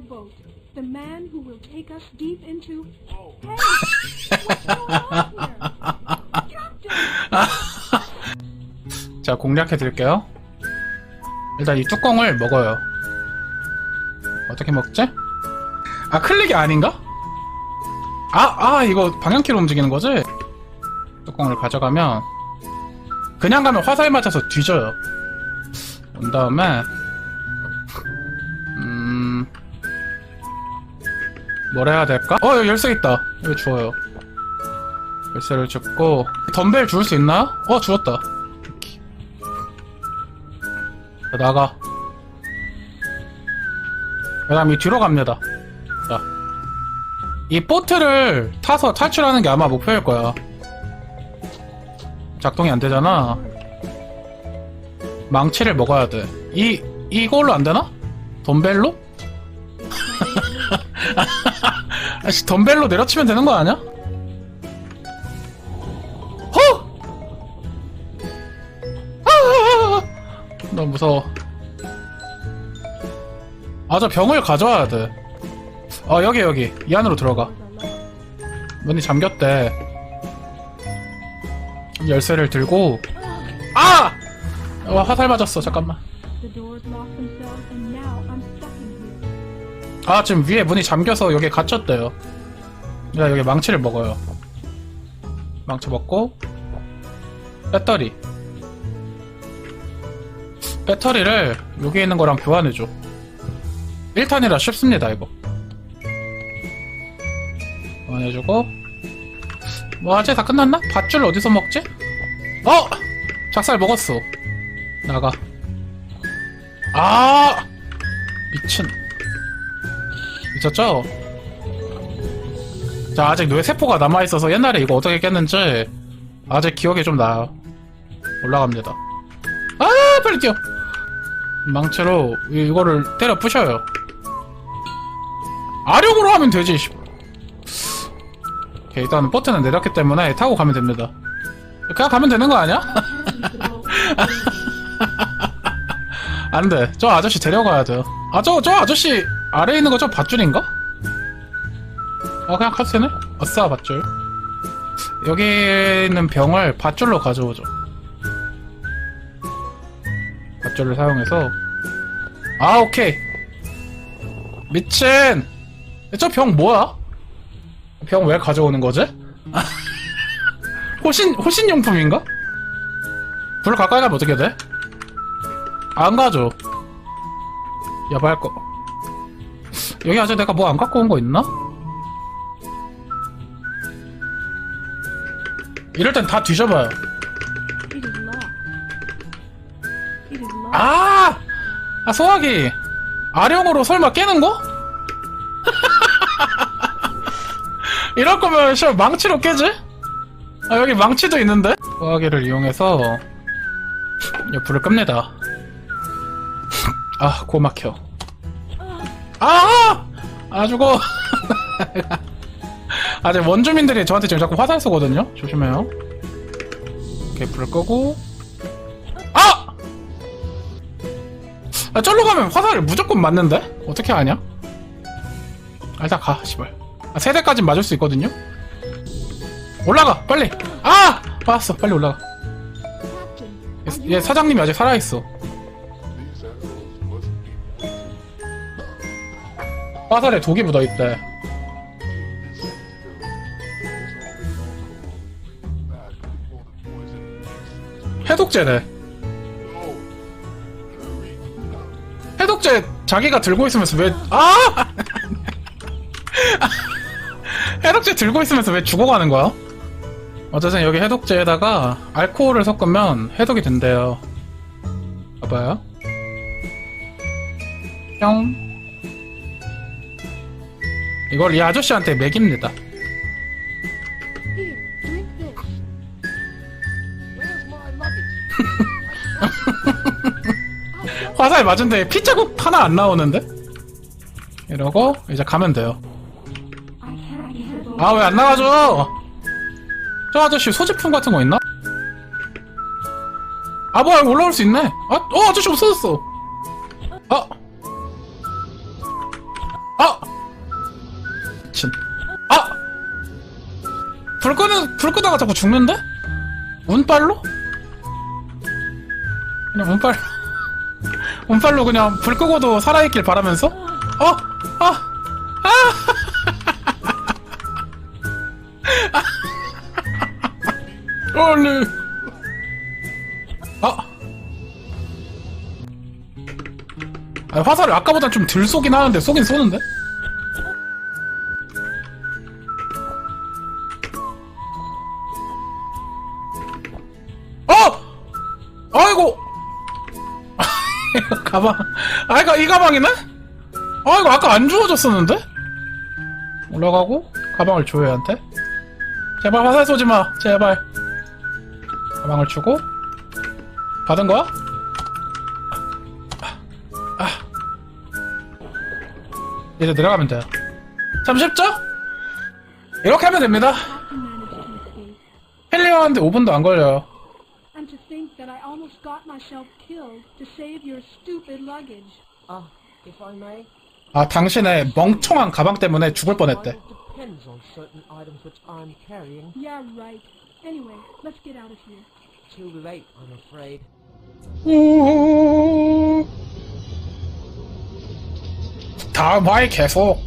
our boat. The man who will take us deep into. Hey! What's going on here? Captain! 자, 공략해 드릴게요. 일단 이 뚜껑을 먹어요. 어떻게 먹지? 아, 클릭이 아닌가? 아, 아, 이거 방향키로 움직이는 거지? 뚜껑을 가져가면, 그냥 가면 화살 맞아서 뒤져요. 온 다음에, 뭘 해야 될까? 어, 여기 열쇠 있다. 여기 주워요. 열쇠를 줍고, 덤벨 주울 수 있나요? 어, 주웠다. 자, 나가. 그 다음 이 뒤로 갑니다. 자. 이 보트를 타서 탈출하는 게 아마 목표일 거야. 작동이 안 되잖아. 망치를 먹어야 돼. 이, 이걸로 안 되나? 덤벨로? 아씨, 덤벨로 내려치면 되는 거 아니야? 허! 아! 너무 무서워. 아, 저 병을 가져와야 돼. 어, 여기, 여기. 이 안으로 들어가. 문이 잠겼대. 열쇠를 들고. 아! 어, 화살 맞았어. 잠깐만. 아, 지금 위에 문이 잠겨서 여기에 갇혔대요. 야, 여기 망치를 먹어요. 망치 먹고, 배터리. 배터리를 여기 있는 거랑 교환해줘. 1탄이라 쉽습니다, 이거. 교환해주고, 뭐, 아직 다 끝났나? 밧줄 어디서 먹지? 어! 작살 먹었어. 나가. 아! 미친. 미쳤죠? 자, 아직 뇌세포가 남아있어서 옛날에 이거 어떻게 깼는지 아직 기억이 좀 나요. 올라갑니다. 아, 빨리 뛰어! 망치로 이- 이거를 때려 부셔요. 아령으로 하면 되지. 씨. 오케이, 일단 버튼은 내렸기 때문에 타고 가면 됩니다. 그냥 가면 되는 거 아니야? 안 돼. 저 아저씨 데려가야 돼요. 아, 저, 저 아저씨 아래에 있는 거저 밧줄인가? 아, 그냥 가도 되네? 아싸, 밧줄. 여기 있는 병을 밧줄로 가져오죠. 밧줄을 사용해서. 아, 오케이. 미친! 저 병 뭐야? 병 왜 가져오는 거지? 호신, 호신용품인가? 불 가까이 가면 어떻게 돼? 안 가죠. 야발 거. 여기 아직 내가 뭐 안 갖고 온 거 있나? 이럴 땐 다 뒤져봐요. 아! 아, 소화기. 아령으로 설마 깨는 거? 이럴 거면 씨 망치로 깨지? 아, 여기 망치도 있는데? 소화기를 이용해서 이 불을 끕니다. 아, 고 막혀. 아! 아, 죽어. 아, 제 원주민들이 저한테 지금 자꾸 화살 쏘거든요? 조심해요. 이렇게 불을 끄고. 아! 아, 절로 가면 화살을 무조건 맞는데? 어떻게 아냐? 아, 일단 가, 씨발. 아, 세 대까진 맞을 수 있거든요? 올라가, 빨리! 아! 봤어, 빨리 올라가. 얘, 얘 사장님이 아직 살아있어. 화살에 독이 묻어있대. 해독제래. 해독제 자기가 들고 있으면서 왜, 아! 해독제 들고 있으면서 왜 죽어가는 거야? 어쨌든 여기 해독제에다가 알코올을 섞으면 해독이 된대요. 봐봐요. 뿅. 이걸 이 아저씨한테 luggage? 화살 맞은데 피 자국 하나 안 나오는데? 이러고 이제 가면 돼요. 아 왜 안 나가죠? 저 아저씨 소지품 같은 거 있나? 아 뭐야 올라올 수 있네. 아, 어 아저씨 없어졌어. 아, 미 불 끄는, 불 끄다가 자꾸 죽는데? 운빨로? 그냥 운빨로. 운빨로 그냥 불 끄고도 살아있길 바라면서? 어? 아! 아! 얼리. 아! 아, 화살을 아까보다 좀 덜 쏘긴 하는데, 쏘긴 쏘는데? 가방. 아, 이거 이 가방이네? 아, 이거 아까 안 주워줬었는데? 올라가고, 가방을 줘, 얘한테. 제발 화살 쏘지 마, 제발. 가방을 주고, 받은 거야? 아. 이제 내려가면 돼요. 참 쉽죠? 이렇게 하면 됩니다. 헬리어한테 5분도 안 걸려요. And to think that I almost got myself killed to save your stupid luggage. Uh, if I may, 아, 당신의 멍청한 가방 때문에 죽을 뻔했대. depends on certain items which I'm carrying. Yeah, right. Anyway, let's get out of here. Too late, I'm afraid. 다음 화에 계속